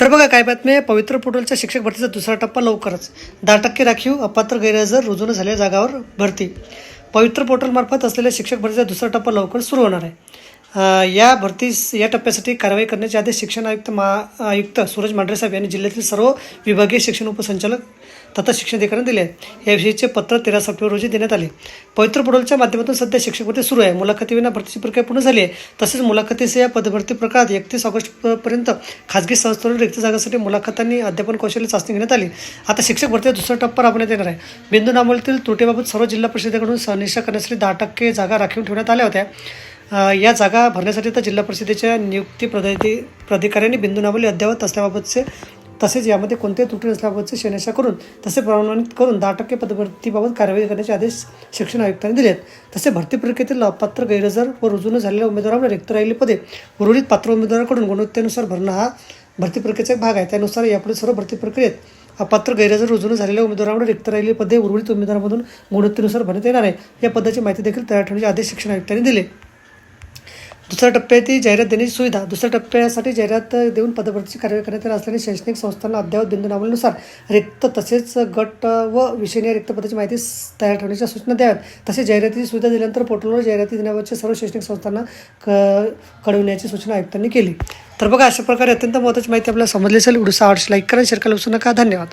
तर बघा काय बातमी आहे? पवित्र पोर्टलच्या शिक्षक भरतीचा दुसरा टप्पा लवकरच. दहा टक्के राखीव अपात्र गैरहजर रुजू न झालेल्या जागावर भरती. पवित्र पोर्टलमार्फत असलेल्या शिक्षक भरतीचा दुसरा टप्पा लवकर सुरू होणार आहे. या भरतीस या टप्प्यासाठी कारवाई करण्याचे आदेश शिक्षण आयुक्त महा आयुक्त सूरज मांढरे साहेब यांनी जिल्ह्यातील सर्व विभागीय शिक्षण उपसंचालक तथा शिक्षण अधिकाऱ्यांना दिले. आहे याविषयीचे पत्र तेरा सप्टेंबर रोजी देण्यात आले. पवित्र पोर्टलच्या माध्यमातून सध्या शिक्षक भरती सुरू आहे. मुलाखतीविना भरतीची प्रक्रिया पूर्ण झाली आहे. तसेच मुलाखतीस या पदभरती प्रकारात एकतीस ऑगस्टपर्यंत खाजगी संस्थांवर रिक्त जागासाठी मुलाखतांनी अध्यापन कौशल्य चाचणी घेण्यात आली. आता शिक्षक भरती दुसरा टप्पा राबवण्यात येणार आहे. बिंदू नामोलीतील त्रुटीबाबत सर्व जिल्हा परिषदेकडून सनिशा करण्यासाठी दहा टक्के जागा राखीव ठेवण्यात आल्या होत्या. या जागा भरण्यासाठी तर जिल्हा परिषदेच्या नियुक्ती प्रधिकारी प्राधिकाऱ्यांनी बिंदू नावली अद्ययावत असल्याबाबतचे तसेच यामध्ये कोणत्याही त्रुटी नसल्याबाबतचे शनिशा करून तसे प्रमाणित करून दहा टक्के पदभरतीबाबत कारवाई करण्याचे आदेश शिक्षण आयुक्तांनी दिले आहेत तसे भरती प्रक्रियेतील अपात्र गैरहजर व रुजू न झालेल्या उमेदवारांना रिक्त राहिली पदे उर्वरित पात्र उमेदवाराकडून गुणवत्तेनुसार भरणं हा भरती प्रक्रियेचा एक भाग आहे. त्यानुसार यापुढे सर्व भरती प्रक्रियेत अपात्र गैरहजर रुजून झालेल्या उमेदवारांवर रिक्त राहिलेली पदे उर्वरित उमेदवारांमधून गुणवत्तेनुसार भरण्यात येणार आहे. या पदाची माहिती देखील तयार ठेवण्याचे आदेश शिक्षण आयुक्तांनी दिले. दुसऱ्या टप्प्यातही जाहिरात देण्याची सुविधा. दुसऱ्या टप्प्यासाठी जाहिरात देऊन पदभरतीची कारवाई करण्यात येणार असल्याने शैक्षणिक संस्थांना अद्ययावत बिंदुनावानुसार रिक्त तसेच गट व विषयीय रिक्त पदाची माहिती तयार ठेवण्याच्या सूचना द्याव्यात. तसेच जाहिरातीची सुविधा दिल्यानंतर पोर्टलवर जाहिराती देण्याबाबतच्या सर्व शैक्षणिक संस्थांना क कळविण्याची सूचना आयुक्तांनी केली. तर बघा अशा प्रकारे अत्यंत महत्त्वाची माहिती आपल्याला समजली असेल. व्हिडिओ आवडशी लाईक करा शेअर करायला विसरू नका. धन्यवाद.